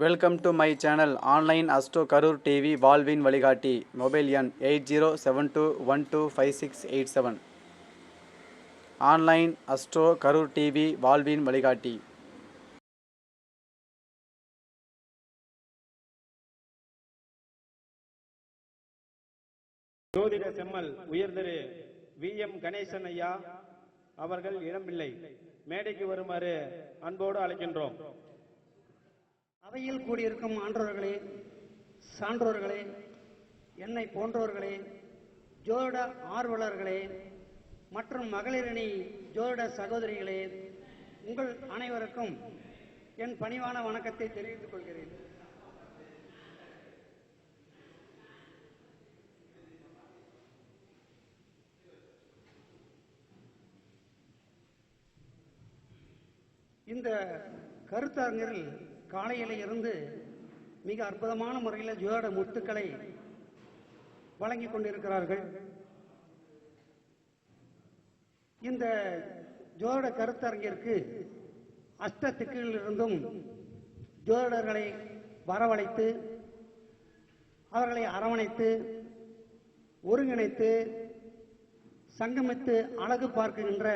Welcome to my channel online astro Karur TV வாழ்வின் வழிகாட்டி mobile எண் eight zero seven two one two five six eight seven online astro Karur TV வாழ்வின் வழிகாட்டி ஜோதிட செம்மல் உயர்திரு வி எம் கணேசன் ஐயா அவர்கள் இடமில்லை மேடைக்கு வருமாறு அன்போடு அழைக்கின்றோம். அவையில் கூடியிருக்கும் ஆன்றோர்களே சான்றோர்களே என்னை போன்றோர்களே ஜோதிட ஆர்வலர்களே மற்றும் மகளிரணி ஜோதிட சகோதரிகளே உங்கள் அனைவருக்கும் என் பணிவான வணக்கத்தை தெரிவித்துக் கொள்கிறேன். இந்த கருத்தரங்கில் காலையில இருந்து மிக அற்புதமான முறையில் ஜோட முத்துக்களை வழங்கிக் கொண்டிருக்கிறார்கள். இந்த ஜோட கருத்தரங்கிற்கு அஷ்ட திக்குகளிலிருந்தும் ஜோதிடர்களை வரவழைத்து அவர்களை அரவணைத்து ஒருங்கிணைத்து சங்கமித்து அழகு பார்க்கின்ற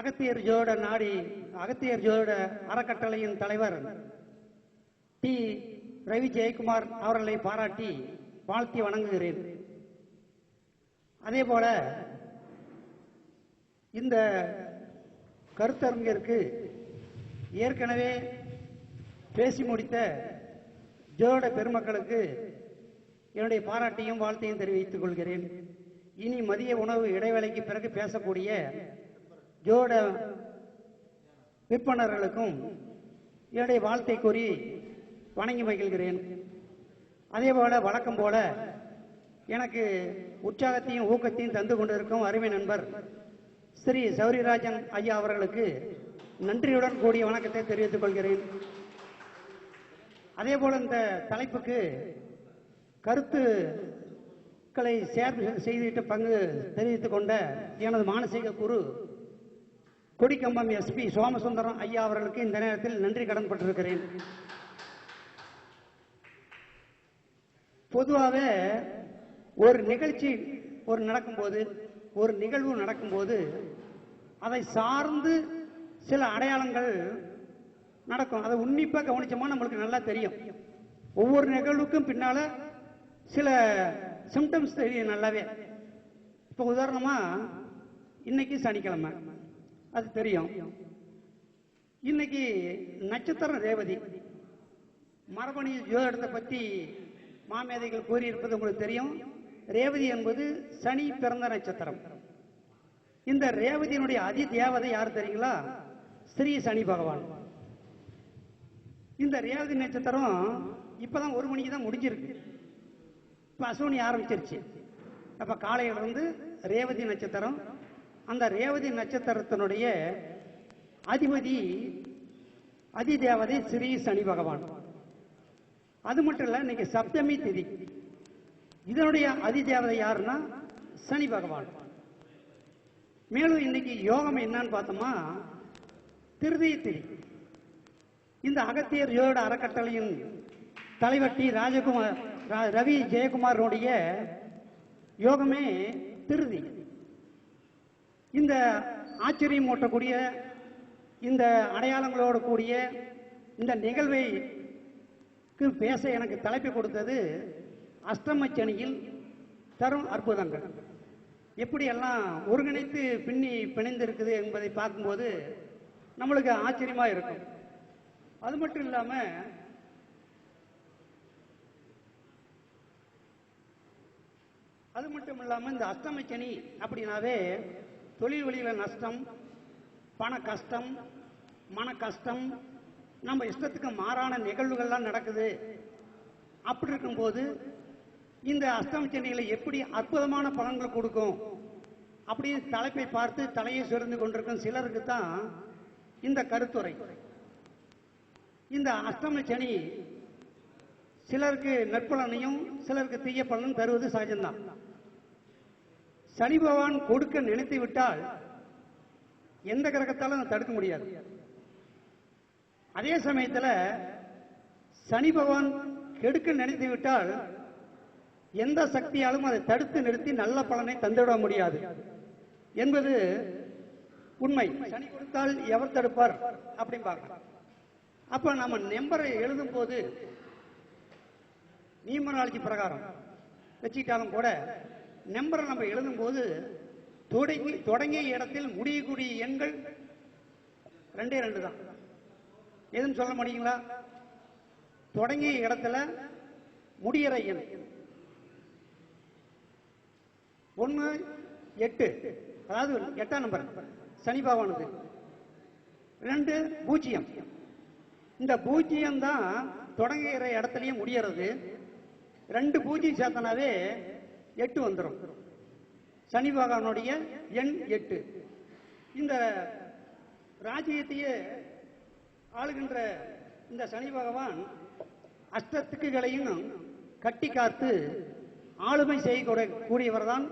அகத்தியர் ஜோட நாடி அகத்தியர் ஜோட அறக்கட்டளையின் தலைவர் டி. ரவி ஜெயக்குமார் அவர்களை பாராட்டி வாழ்த்தி வணங்குகிறேன். அதே போல இந்த கருத்தரங்கிற்கு ஏற்கனவே பேசி முடித்த ஜோட பெருமக்களுக்கு என்னுடைய பாராட்டையும் வாழ்த்தையும் தெரிவித்துக் கொள்கிறேன். இனி மதிய உணவு இடைவேளைக்கு பிறகு பேசக்கூடிய ஜோட விற்பனர்களுக்கும் என்னுடைய வாழ்த்தை கூறி வணங்கி மகிழ்கிறேன். அதே போல வழக்கம் போல எனக்கு உற்சாகத்தையும் ஊக்கத்தையும் தந்து கொண்டிருக்கும் அருமை நண்பர் ஸ்ரீ சௌரிராஜன் ஐயா அவர்களுக்கு நன்றியுடன் கூடிய வணக்கத்தை தெரிவித்துக் கொள்கிறேன். அதே போல இந்த தலைப்புக்கு கருத்துக்களை ஷேர் செய்துவிட்டு பங்கு தெரிவித்துக் கொண்ட எனது மானசீக குரு கொடிக்கம்பம் எஸ்பி சோமசுந்தரம் ஐயா அவர்களுக்கு இந்த நேரத்தில் நன்றி கடன்பட்டிருக்கிறேன் பொதுவாகவே ஒரு நிகழ்ச்சி ஒரு நடக்கும்போது ஒரு நிகழ்வு நடக்கும்போது அதை சார்ந்து சில அடையாளங்கள் நடக்கும். அதை உன்னிப்பாக கவனிச்சோமா நம்மளுக்கு நல்லா தெரியும். ஒவ்வொரு நிகழ்வுக்கும் பின்னால சில சிம்டம்ஸ் தெரியும் நல்லாவே. இப்போ உதாரணமாக இன்னைக்கு சனிக்கிழமை. அது தெரியும். இன்னைக்கு நட்சத்திரம் ரேவதி. மரபணி ஜோதிடத்தை பற்றி மாமேதைகள் கூறியிருப்பது உங்களுக்கு தெரியும். ரேவதி என்பது சனி பிறந்த நட்சத்திரம். இந்த ரேவதியினுடைய அதி தேவதை யார் தெரியுங்களா? ஸ்ரீ சனி பகவான். இந்த ரேவதி நட்சத்திரம் இப்பதான் ஒரு மணிக்கு தான் முடிஞ்சிருக்கு. இப்ப அசோனி ஆரம்பிச்சிருச்சு. அப்ப காலையில இருந்து ரேவதி நட்சத்திரம் அந்த ரேவதி நட்சத்திரத்தினுடைய அதிபதி அதிதேவதை ஸ்ரீ சனி பகவான். அது மட்டும் இல்ல இன்னைக்கு சப்தமி திதி. இதனுடைய அதிதேவதை யாருன்னா? சனி பகவான். மேலும் இன்னைக்கு யோகம் என்னன்னு பார்த்தோமா? திருதய திதி. இந்த அகத்தியர் யோட அறக்கட்டளையின் தலைவர் டி ராஜகுமார் ரா- ரவி ஜெயக்குமாரோடைய யோகமே திருதி இந்த ஆச்சரியம் ஓட்டக்கூடிய இந்த அடையாளங்களோடு கூடிய இந்த நிகழ்வை பேச எனக்கு தலைப்பு கொடுத்தது அஷ்டமச்சனியில் தரும் அற்புதங்கள். எப்படியெல்லாம் ஒருங்கிணைத்து பின்னி பிணைந்திருக்குது என்பதை பார்க்கும்போது நம்மளுக்கு ஆச்சரியமா இருக்கும். அது மட்டும் இல்லாம அது மட்டும் இல்லாம இந்த அஷ்டமச்சனி அப்படின்னாவே தொழில் வழியில நஷ்டம் பண கஷ்டம் மன கஷ்டம் நம்ம இஷ்டத்துக்கு மாறான நிகழ்வுகள்லாம் நடக்குது. அப்படி இருக்கும்போது இந்த அஷ்டம சென்னைகளை எப்படி அற்புதமான பலன்கள் கொடுக்கும்? அப்படின்னு தலைப்பை பார்த்து தலையை சுரந்து கொண்டிருக்கும் சிலருக்கு தான் இந்த கருத்துரை. இந்த அஷ்டம சனி சிலருக்கு நற்பலனையும் சிலருக்கு தீய பலனும் தருவது சகஜம்தான். சனி பகவான் கொடுக்க நினைத்து விட்டால் எந்த கிரகத்தாலும் அதை தடுக்க முடியாது. அதே சமயத்துல சனி பகவான் கெடுக்க நினைத்து விட்டால் எந்த சக்தியாலும் அதை தடுத்து நிறுத்தி நல்ல பலனை தந்துவிட முடியாது. என்பது உண்மை. சனி கொடுத்தால் எவர் தடுப்பார் அப்படின்னு அப்ப நம்ம நம்பரை எழுதும் போது நியூமராலஜி பிரகாரம் வச்சுக்கிட்டாலும் கூட நம்பரை நம்ம எழுதும் போது தொடங்கி தொடங்கிய இடத்தில் முடியக்கூடிய எண்கள் ரெண்டே ரெண்டு தான். எதுன்னு சொல்ல முடியுங்களா தொடங்கிய இடத்துல முடியிற எண். ஒன்று எட்டு. அதாவது எட்டாம் நம்பர். சனி பகவானுக்கு. ரெண்டு பூஜ்ஜியம். இந்த பூஜ்ஜியம் தான் தொடங்குகிற இடத்துலயும் முடியறது. ரெண்டு பூஜ்ஜியம் சேர்த்தனாவே எட்டு வந்துடும் சனி பகவானுடைய எண் எட்டு. இந்த ராஜ்யத்தையே ஆளுகின்ற இந்த சனி பகவான் அஷ்டத்துக்குகளையும் கட்டி காத்து ஆளுமை செய்யக்கூடியவர் தான்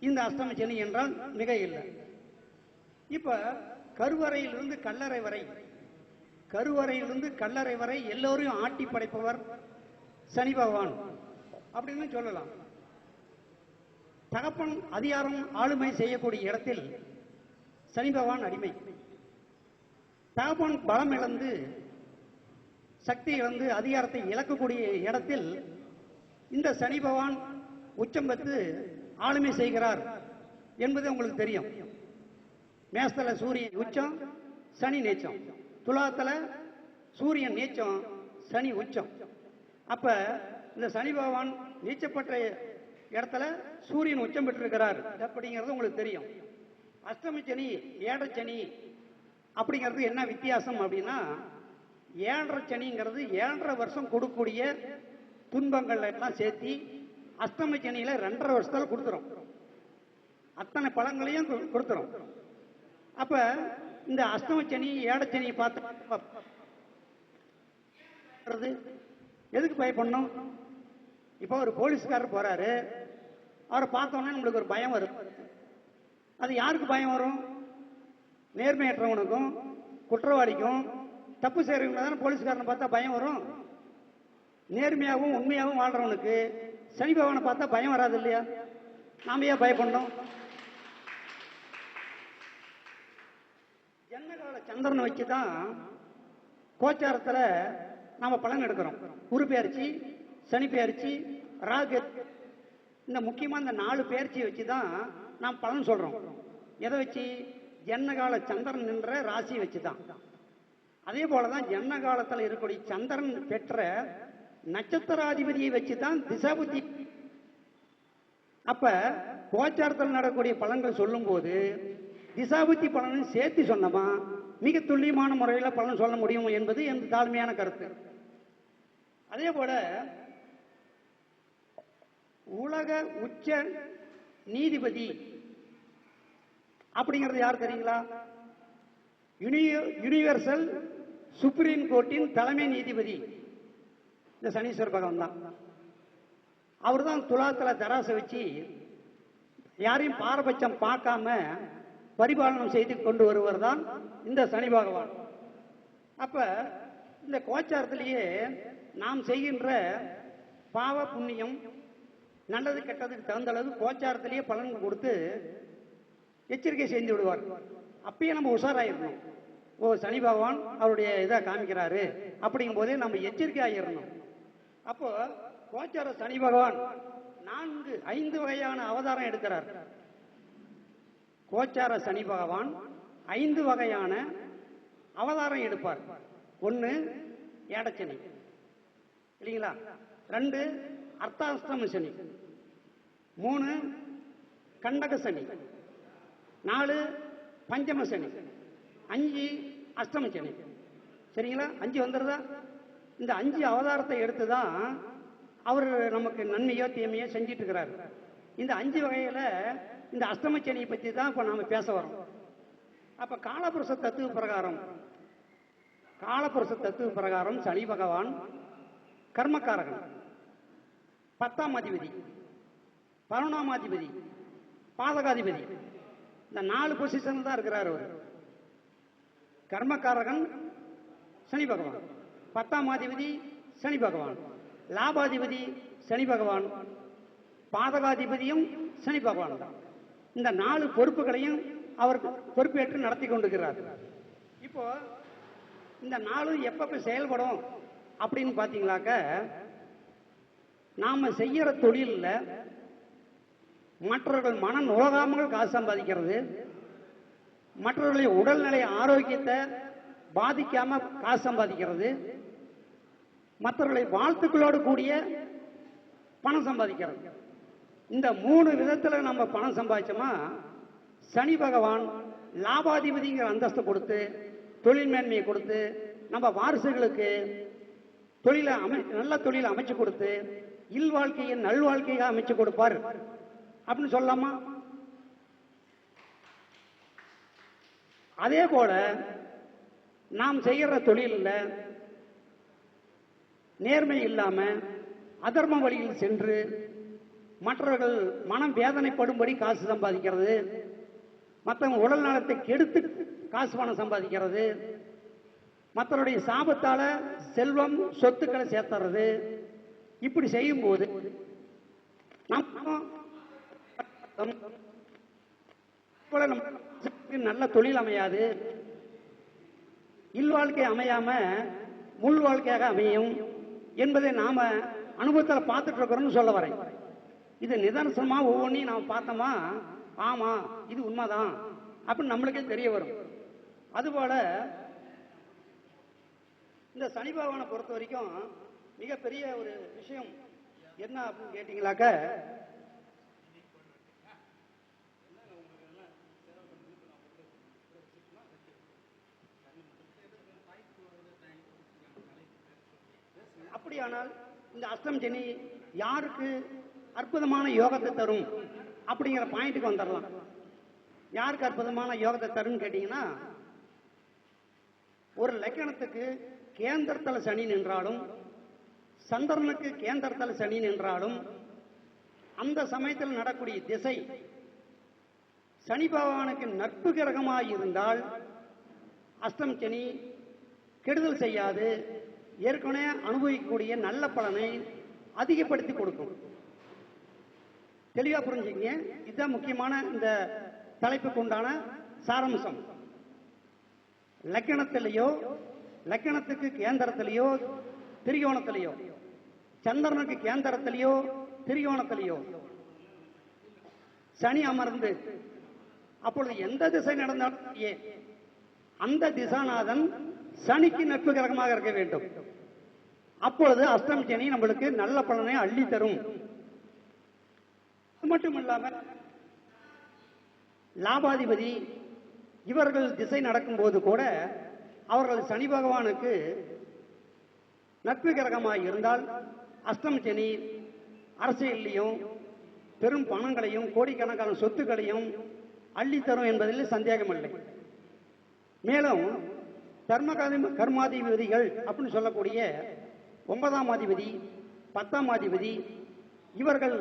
இந்த அஷ்டம சனி என்றால் மிக இல்லை இப்ப கருவறையிலிருந்து கல்லறை வரை கருவறையிலிருந்து கல்லறை வரை எல்லோரையும் ஆட்டி படைப்பவர் சனி பகவான். அப்படின்னு சொல்லலாம். தகப்பன் அதிகாரம் ஆளுமை செய்யக்கூடிய இடத்தில் சனி பகவான் அடிமை. தகப்பன் பலம் இழந்து சக்தி இழந்து அதிகாரத்தை இழக்கக்கூடிய இடத்தில் இந்த சனி பகவான் உச்சம் பெற்று ஆளுமை செய்கிறார் என்பது உங்களுக்கு தெரியும். மேசத்துல சூரியன் உச்சம் சனி நீச்சம். துலாத்தில் சூரியன் நீச்சம் சனி உச்சம். அப்ப இந்த சனி பகவான் நீச்சப்பட்ட இடத்துல சூரியன் உச்சம் பெற்றிருக்கிறார். அப்படிங்கிறது உங்களுக்கு தெரியும். அஷ்டமி சனி ஏழரை சனி அப்படிங்கிறது என்ன வித்தியாசம் அப்படின்னா ஏழரை சனிங்கிறது ஏழரை வருஷம் கொடுக்கக்கூடிய துன்பங்கள் எல்லாம் சேர்த்தி அஷ்டமி சனியில ரெண்டரை வருஷத்துல கொடுத்துரும். அத்தனை பழங்களையும் கொடுத்துரும். அப்ப இந்த அஷ்டம சனி ஏழச்சனியை பார்த்து எதுக்கு பயப்படணும்? இப்போ ஒரு போலீஸ்காரர் போறாரு. அவரை பார்த்தோன்னே நம்மளுக்கு ஒரு பயம் வரும். அது யாருக்கு பயம் வரும்? நேர்மையற்றவனுக்கும் குற்றவாளிக்கும் தப்பு செய்யறவங்க தானே போலீஸ்காரனை பார்த்தா பயம் வரும். நேர்மையாகவும் உண்மையாகவும் வாழ்றவனுக்கு சனி பகவானை பார்த்தா பயம் வராது இல்லையா? நாம ஏன் பயப்படணும்? ஜன்னகால சந்திரனை வச்சு தான் கோச்சாரத்தில் நாம பலன் எடுக்கிறோம். உருப்பெயர்ச்சி சனி பெயர்ச்சி ராகு இந்த முக்கியமாக இந்த நாலு பெயர்ச்சியை வச்சு தான் நாம் பலன் சொல்கிறோம் எதை வச்சு? ஜன்னகால சந்திரன் நின்ற ராசியை வச்சு தான் அதே போலதான் ஜன்ன காலத்தில் இருக்கக்கூடிய சந்திரன் பெற்ற நட்சத்திராதிபதியை வச்சு தான் திசாபுத்தி. அப்ப கோச்சாரத்தில் நடக்கக்கூடிய பலன்கள் சொல்லும்போது திசாபுத்தி பலனும் சேர்த்து சொன்னமா? மிக துல்லியமான முறையில் பலன் சொல்ல முடியும் என்பது என் தாழ்மையான கருத்து. அதே போல உலக உச்ச நீதிபதி. அப்படிங்கிறது யார் தெரியுங்களா? யூனிவர்சல் யுனிவர்சல் சுப்ரீம் கோர்ட்டின் தலைமை நீதிபதி. இந்த சனீஸ்வர பகவான் தான். அவர் தான் துலாத்துல தராசை வச்சு யாரையும் பாரபட்சம் பார்க்காம பரிபாலனம் செய்து கொண்டு வருவர் தான் இந்த சனி பகவான். அப்ப இந்த கோச்சாரத்திலேயே நாம் செய்கின்ற பாவ புண்ணியம் நல்லது கெட்டதுக்கு தகுந்த அளவு கோச்சாரத்திலேயே பலன் கொடுத்து எச்சரிக்கை செய்து விடுவார். அப்பயே நம்ம உஷாராயிருக்கணும் ஓ சனி பகவான் அவருடைய இதை காமிக்கிறாரு. அப்படிங்கும் போதே நம்ம எச்சரிக்கை ஆகிடணும் அப்போ கோச்சார சனி பகவான் நான்கு ஐந்து வகையான அவதாரம் எடுக்கிறார். கோச்சார சனி பகவான் ஐந்து வகையான அவதாரம் எடுப்பார். ஒன்று ஏடச்சனி. இல்லைங்களா? ரெண்டு அர்த்தாஷ்டம சனி. மூணு கண்டக சனி. நாலு பஞ்சம சனி. அஞ்சு அஷ்டம சனி. சரிங்களா? அஞ்சு வந்துருதா? இந்த அஞ்சு அவதாரத்தை எடுத்து தான் அவர் நமக்கு நன்மையோ தீமையோ செஞ்சிட்டு இருக்கிறாரு இந்த அஞ்சு வகையில இந்த அஷ்டம சனியை பத்தி தான் இப்ப நாம பேச வரோம் அப்ப காலபுருஷ தத்துவ பிரகாரம். காலபுருஷ தத்துவ பிரகாரம் சனி பகவான் கர்மக்காரகன். பத்தாம் அதிபதி பதினொன்றாம் அதிபதி பாதகாதிபதி. இந்த நாலு பொசிஷன் தான் இருக்கிறார் அவர். கர்மக்காரகன் சனி பகவான். பத்தாம் அதிபதி சனி பகவான். லாபாதிபதி சனி பகவான். பாதகாதிபதியும் சனி பகவான் தான். இந்த நாலு பொறுப்புகளையும் அவர் பொறுப்பேற்று நடத்தி கொண்டிருக்கிறார். இப்போ இந்த நாளும் எப்பப்ப செயல்படும் அப்படின்னு பார்த்தீங்களாக்க நாம செய்யற தொழிலில் மற்றவர்கள் மனம் நுழகாமல் காசு சம்பாதிக்கிறது. மற்றவர்களுடைய உடல்நிலை ஆரோக்கியத்தை பாதிக்காம காசு சம்பாதிக்கிறது. மற்றவர்களை வாழ்த்துக்களோடு கூடிய பணம் சம்பாதிக்கிறது. இந்த மூணு விதத்துல நம்ம பணம் சம்பாதிச்சோமா சனி பகவான் லாபாதிபதிங்கிற அந்தஸ்தை கொடுத்து தொழில் மேன்மையை கொடுத்து நம்ம வாரிசுகளுக்கு தொழிலை அமை நல்ல தொழிலை அமைச்சு கொடுத்து இல்வாழ்க்கையை நல்வாழ்க்கையாக அமைச்சு கொடுப்பார். அப்படின்னு சொல்லலாமா? அதே போல நாம் செய்யற தொழிலில் நேர்மை இல்லாம அதர்ம வழியில் சென்று மற்றவர்கள் மனம் வேதனைப்படும்படி காசு சம்பாதிக்கிறது. மற்றவங்க உடல் நலத்தை கெடுத்து காசு பணம் சம்பாதிக்கிறது. மற்றவருடைய சாபத்தால செல்வம் சொத்துக்களை சேர்த்துறது. இப்படி செய்யும்போது நம்ம நல்ல தொழில் அமையாது. இல்வாழ்க்கை அமையாம முள் வாழ்க்கையாக அமையும் என்பதை நாம அனுபவத்தில் பார்த்துட்டு இருக்கிறோம்னு சொல்ல வரேன். இது நிதர்சனமா ஒவ்வொன்றையும் நாம் பார்த்தோமா? ஆமா இது உண்மைதான் அப்படின்னு நம்மளுக்கே தெரிய வரும். அதுபோல இந்த சனி பகவானை பொறுத்த வரைக்கும் மிகப்பெரிய ஒரு விஷயம் என்ன அப்படின்னு கேட்டீங்களாக்க? அப்படியானால் இந்த அஷ்டம் சனி யாருக்கு அற்புதமான யோகத்தை தரும் அப்படிங்கிற பாயிண்ட்டுக்கு வந்துடலாம். யாருக்கு அற்புதமான யோகத்தை தரும்னு கேட்டீங்கன்னா ஒரு லக்கணத்துக்கு கேந்திரத்தல சனி நின்றாலும் சந்திரனுக்கு கேந்திரத்தில் சனி நின்றாலும் அந்த சமயத்தில் நடக்கூடிய திசை சனி பகவானுக்கு நட்பு கிரகமாக இருந்தால் அஷ்டம் சனி கெடுதல் செய்யாது. ஏற்கனவே அனுபவிக்கக்கூடிய நல்ல பலனை அதிகப்படுத்தி கொடுக்கும். தெளிவா புரிஞ்சுங்க? இதுதான் முக்கியமான இந்த தலைப்புக்கு உண்டான சாரம்சம். லக்கணத்திலேயோ லக்கணத்துக்கு கேந்திரத்திலேயோ திரிகோணத்திலேயோ. சந்திரனுக்கு கேந்திரத்திலேயோ திரிகோணத்திலேயோ. சனி அமர்ந்து அப்பொழுது எந்த திசை நடந்தாலும் ஏ அந்த திசாநாதன் சனிக்கு நட்பு கிரகமாக இருக்க வேண்டும். அப்பொழுது அஷ்டம் சனி நம்மளுக்கு நல்ல பலனை அள்ளி தரும். அது மட்டும் இல்லாமல் லாபாதிபதி இவர்கள் திசை நடக்கும்போது கூட அவர்கள் சனி பகவானுக்கு நட்பு கிரகமாக இருந்தால் அஸ்தமிச்சனி அரசியல்லையும் பெரும் பணங்களையும் கோடிக்கணக்கான சொத்துக்களையும் அள்ளித்தரும் என்பதில் சந்தேகமில்லை. மேலும் தர்மகாதி கர்மாதிபதிகள் அப்படின்னு சொல்லக்கூடிய ஒன்பதாம் அதிபதி பத்தாம் அதிபதி இவர்கள்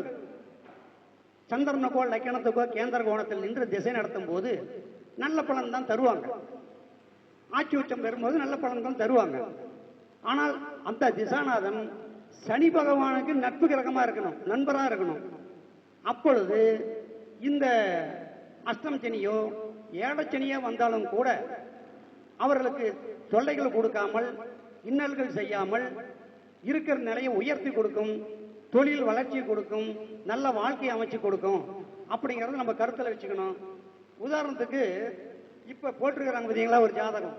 சந்திரனுக்கோ லக்கணத்துக்கோ கேந்திர கோணத்தில் நின்று திசை நடத்தும் போது நல்ல பலன் தான் தருவாங்க. ஆட்சி உச்சம் பெறும்போது நல்ல பலன் தான் தருவாங்க. ஆனால் அந்த திசாநாதன் சனி பகவானுக்கு நட்பு கிரகமா இருக்கணும் நண்பராக இருக்கணும். அப்பொழுது இந்த அஷ்டம் சனியோ ஏழச்சனியோ வந்தாலும் கூட அவர்களுக்கு தொல்லைகள் கொடுக்காமல் இன்னல்கள் செய்யாமல் இருக்கிற நிலையை உயர்த்தி கொடுக்கும் தொழில் வளர்ச்சி கொடுக்கும் நல்ல வாழ்க்கையை அமைச்சு கொடுக்கும். அப்படிங்கறத நம்ம கருத்தில் வச்சுக்கணும். உதாரணத்துக்கு இப்ப போட்டிருக்கிறாங்க பார்த்தீங்களா ஒரு ஜாதகம்.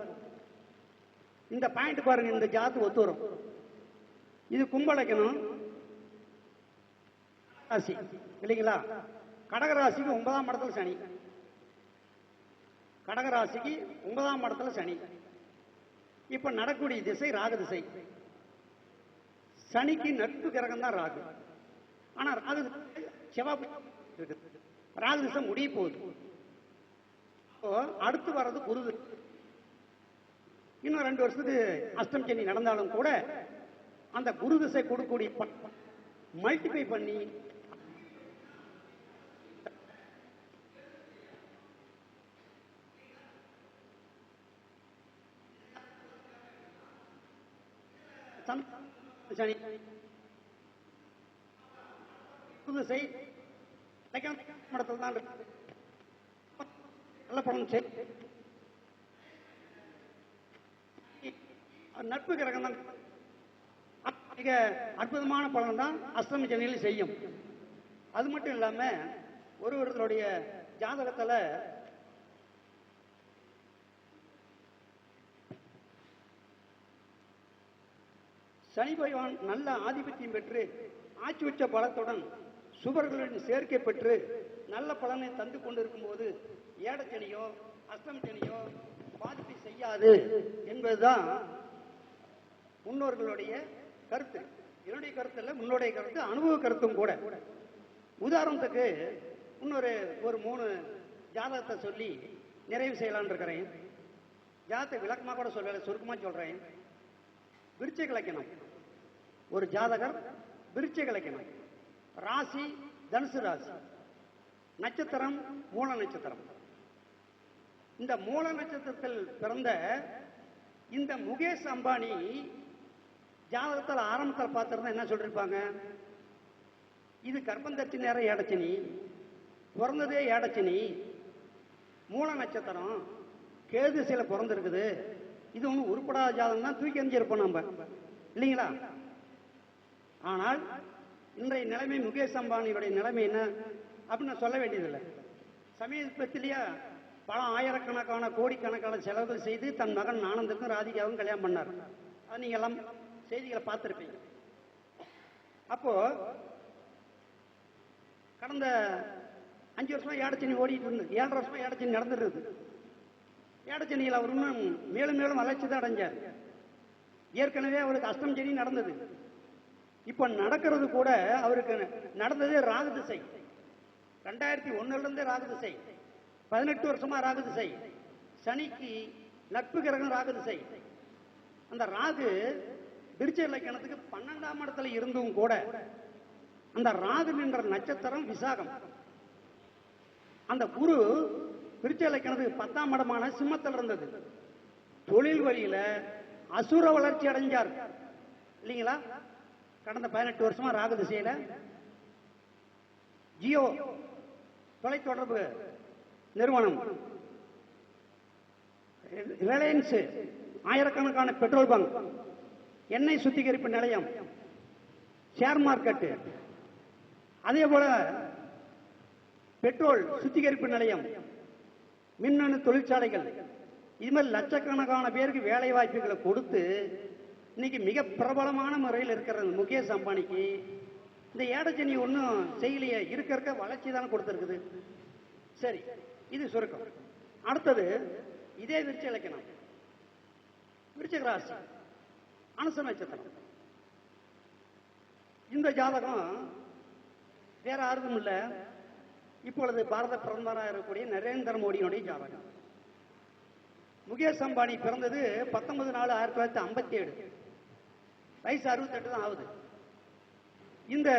இந்த பாயிண்ட் பாருங்க இந்த ஜாத்து ஒத்து வரும். இது கும்பலக்கணம் ராசி. இல்லைங்களா? கடகராசிக்கு ஒன்பதாம் இடத்துல சனி. கடகராசிக்கு ஒன்பதாம் இடத்துல சனி. இப்ப நடக்கூடிய திசை ராகு திசை. சனிக்கு நட்பு கிரகம் தான் ராகு. ஆனா ராகு திசை செவ்வாய் ராகு திசை முடிய போகுது. இப்போ அடுத்து வர்றது குரு இன்னும் ரெண்டு வருஷத்துக்கு அஷ்டம் சனி நடந்தாலும் கூட அந்த குரு திசை கொடுக்கக்கூடிய மல்டிபை பண்ணி சந்த- சனி புதுசை மடத்தில் தான் இருக்கு. நல்ல படம் செய். நட்பு கிரகம் தான். மிக அற்புதமான பலன் தான் அஷ்டமி சனியில் செய்யும். அது மட்டும் இல்லாம ஒரு ஒருத்தருடைய ஜாதகத்துல சனி பகவான் நல்ல ஆதிபத்தியம் பெற்று ஆட்சி உச்ச பலத்துடன் சுபர்களுடன் சேர்க்கை பெற்று நல்ல பலனை தந்து கொண்டிருக்கும் போது ஏடச்சனியோ அஷ்டம் பாதிப்பை செய்யாது என்பதுதான் முன்னோர்களுடைய கருத்து. என்னுடைய கருத்து இல்லை முன்னோடைய கருத்து அனுபவ கருத்தும் கூட. உதாரணத்துக்கு இன்னொரு ஒரு மூணு ஜாதகத்தை சொல்லி நிறைவு செய்யலாம்னு இருக்கிறேன். ஜாதகத்தை விளக்கமாக கூட சொல்லலை சுருக்கமாக சொல்றேன். விருச்சை கலக்கணம். ஒரு ஜாதகர் விருச்சை கலக்கணம். ராசி தனுசு ராசி. நட்சத்திரம் மூல நட்சத்திரம். இந்த மூல நட்சத்திரத்தில் பிறந்த இந்த முகேஷ் அம்பானி ஜாதகத்தில் ஆரம்பத்தில் பார்த்துருந்தா என்ன சொல்லியிருப்பாங்க இது கர்ப்பந்தட்டி நேரம் ஏடச்சினி பிறந்ததே ஏடச்சினி மூல நட்சத்திரம் கேது சில பிறந்திருக்குது. இது ஒன்றும் உருப்படாத ஜாதகம் தான் தூக்கி எறிஞ்சிருப்போம் நம்ம இல்லைங்களா? ஆனால் இன்றைய நிலைமை முகேஷ் அம்பானியுடைய நிலைமை என்ன? அப்படின்னு நான் சொல்ல வேண்டியதில்லை. சமீபத்திலேயே பல ஆயிரக்கணக்கான கோடிக்கணக்கான செலவுகள் செய்து தன் மகன் ஆனந்துக்கும் ராதிகாவும் கல்யாணம் பண்ணார். அது நீங்க எல்லாம் செய்திகளை பார்த்திருப்பீங்க. அப்போ கடந்த அஞ்சு வருஷமா ஏடச்சனி ஓடிட்டு இருந்து ஏழரை வருஷமா ஏடச்சனி நடந்துருது. ஏடச்சனியில் அவர் இன்னும் மேலும் மேலும் வளர்ச்சி தான் அடைஞ்சார். ஏற்கனவே அவருக்கு அஷ்டம் சனி நடந்தது. இப்ப நடக்கிறது கூட அவருக்கு நடந்ததே ராகு திசை ரெண்டாயிரத்தி ஒண்ணுல இருந்தே ராகு திசை பதினெட்டு வருஷமா ராகு திசை சனிக்கு நட்பு கிரகம் ராகு திசை அந்த ராகு திருச்சி இலக்கணத்துக்கு பன்னெண்டாம் இடத்துல இருந்தும் கூட அந்த ராகு நின்ற நட்சத்திரம் விசாகம். அந்த குரு திருச்சி இலக்கணத்துக்கு பத்தாம் இடமான சிம்மத்தில் இருந்தது. தொழில் வழியில அசுர வளர்ச்சி அடைஞ்சார். இல்லைங்களா? கடந்த பதினெட்டு வருஷமா ராகு திசையில. ஜியோ தொலைத்தொடர்பு நிறுவனம். ரிலையன்ஸ் ஆயிரக்கணக்கான பெட்ரோல் பங்க். எண்ணெய் சுத்திகரிப்பு நிலையம் ஷேர் மார்க்கெட் அதே போல பெட்ரோல் சுத்திகரிப்பு நிலையம் மின்னணு தொழிற்சாலைகள். இது மாதிரி லட்சக்கணக்கான பேருக்கு வேலை வாய்ப்புகளை கொடுத்து இன்னைக்கு மிக பிரபலமான முறையில் இருக்கிற முகேஷ் அம்பானிக்கு. இந்த ஏடச்சனி ஒன்றும் செய்யலையே இருக்க இருக்க வளர்ச்சி தானே கொடுத்துருக்குது. சரி இது சுருக்கம். அடுத்தது இதே விருச்ச இலக்கணம். விருச்சக ராசி. அனுச நட்சத்திரம் இந்த ஜாதகம் வேற யாருக்கும் இல்ல. இப்பொழுது பாரத பிரதமராக இருக்கக்கூடிய நரேந்திர மோடியினுடைய ஜாதகம். முகேஷ் அம்பானி பிறந்தது பத்தொன்பது நாலு ஆயிரத்தி தொள்ளாயிரத்தி ஐம்பத்தி ஏழு வயசு அறுபத்தெட்டு தான் ஆகுது. இந்த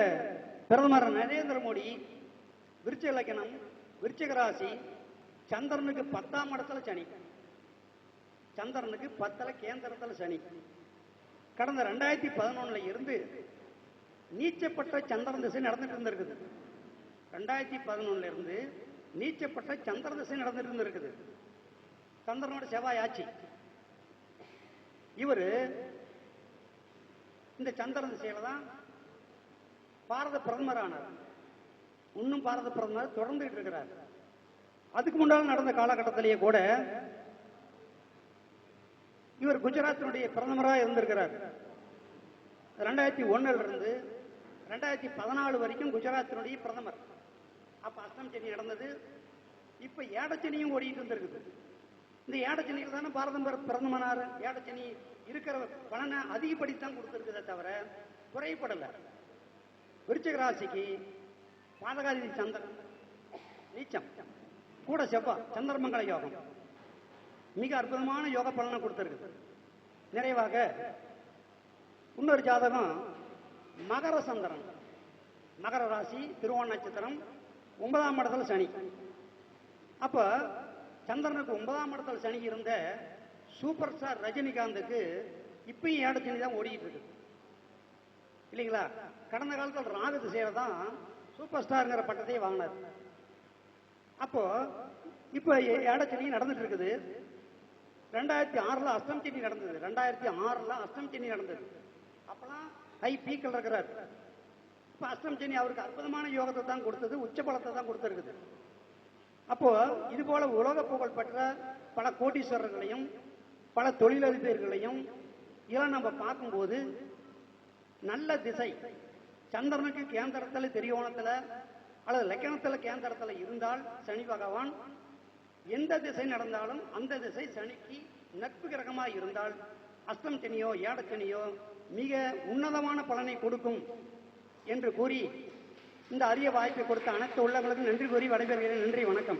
பிரதமர் நரேந்திர மோடி விருச்ச இலக்கணம் விருச்சக ராசி சந்திரனுக்கு பத்தாம் இடத்துல சனி. சந்திரனுக்கு பத்துல கேந்திரத்துல சனி. கடந்த ரெண்டாயிரத்தி பதினொன்னுல இருந்து நீச்சப்பட்ட சந்திரன் திசை நடந்துட்டு இருந்திருக்குது. ரெண்டாயிரத்தி பதினொன்னுல இருந்து நீச்சப்பட்ட சந்திர திசை நடந்துட்டு இருந்திருக்குது. சந்திரனோட செவ்வாய் ஆட்சி. இவரு இந்த சந்திர திசையில தான் பாரத பிரதமர் ஆனார் இன்னும் பாரத பிரதமர் தொடர்ந்துகிட்டு இருக்கிறார். அதுக்கு முன்னால் நடந்த காலகட்டத்திலேயே கூட இவர் குஜராத்தினுடைய பிரதமராக இருந்திருக்கிறார். ரெண்டாயிரத்தி ஒன்னுல இருந்து ரெண்டாயிரத்தி பதினாலு வரைக்கும் குஜராத்தினுடைய பிரதமர். அப்ப அஸ்தம் சென்னை நடந்தது. இப்ப ஏடச்சனியும் ஓடிட்டு இருந்திருக்குது. இந்த ஏடச்சனியில் தானே பாரதம் பிரதமனார். ஏடச்சனி இருக்கிற பலனை அதிகப்படுத்தித்தான் கொடுத்துருக்குதே தவிர குறைப்படல. விருச்சக ராசிக்கு பாதகாதி சந்திரன். நீச்சம். கூட செவ்வா சந்திரமங்கல யோகம். மிக அற்புதமான யோக பலனை கொடுத்துருக்கு. நிறைவாக இன்னொரு ஜாதகம் மகர சந்திரன். மகர ராசி திருவோண நட்சத்திரம் ஒன்பதாம் இடத்துல சனி. அப்ப சந்திரனுக்கு ஒன்பதாம் இடத்துல சனி இருந்த சூப்பர் ஸ்டார் ரஜினிகாந்துக்கு இப்பயும் ஏடச்சனி தான் ஓடிக்கிட்டு இருக்கு. இல்லைங்களா? கடந்த காலத்தில் ராகு திசையில தான் சூப்பர் ஸ்டார்ங்கிற பட்டத்தையே வாங்கினார். அப்போ இப்போ ஏடச்சனி நடந்துட்டு இருக்குது. ரெண்டாயிரத்தி ஆறுல அஷ்டம் சென்னி நடந்தது. ரெண்டாயிரத்தி ஆறுல அஷ்டம் சென்னி நடந்தது. அப்பெல்லாம் ஹை பீக்கல் இருக்கிறார். இப்ப அஷ்டம் சென்னி அவருக்கு அற்புதமான யோகத்தை தான் கொடுத்தது உச்ச பலத்தை தான் கொடுத்துருக்குது. அப்போ இது போல உலக புகழ் பெற்ற பல கோடீஸ்வரர்களையும் பல தொழிலதிபர்களையும் இதெல்லாம் நம்ம பார்க்கும்போது நல்ல திசை. சந்திரனுக்கு கேந்திரத்தில் திரியோணத்துல அல்லது லக்கணத்தில் கேந்திரத்தில் இருந்தால் சனி பகவான் எந்த திசை நடந்தாலும் அந்த திசை சனிக்கு நட்பு கிரகமாக இருந்தால் அஸ்தம் சனியோ ஏடச்சனியோ மிக உன்னதமான பலனை கொடுக்கும் என்று கூறி இந்த அரிய வாய்ப்பை கொடுத்த அனைத்து உள்ளவர்களுக்கும் நன்றி கூறி விடைபெறுகிறேன். நன்றி வணக்கம்.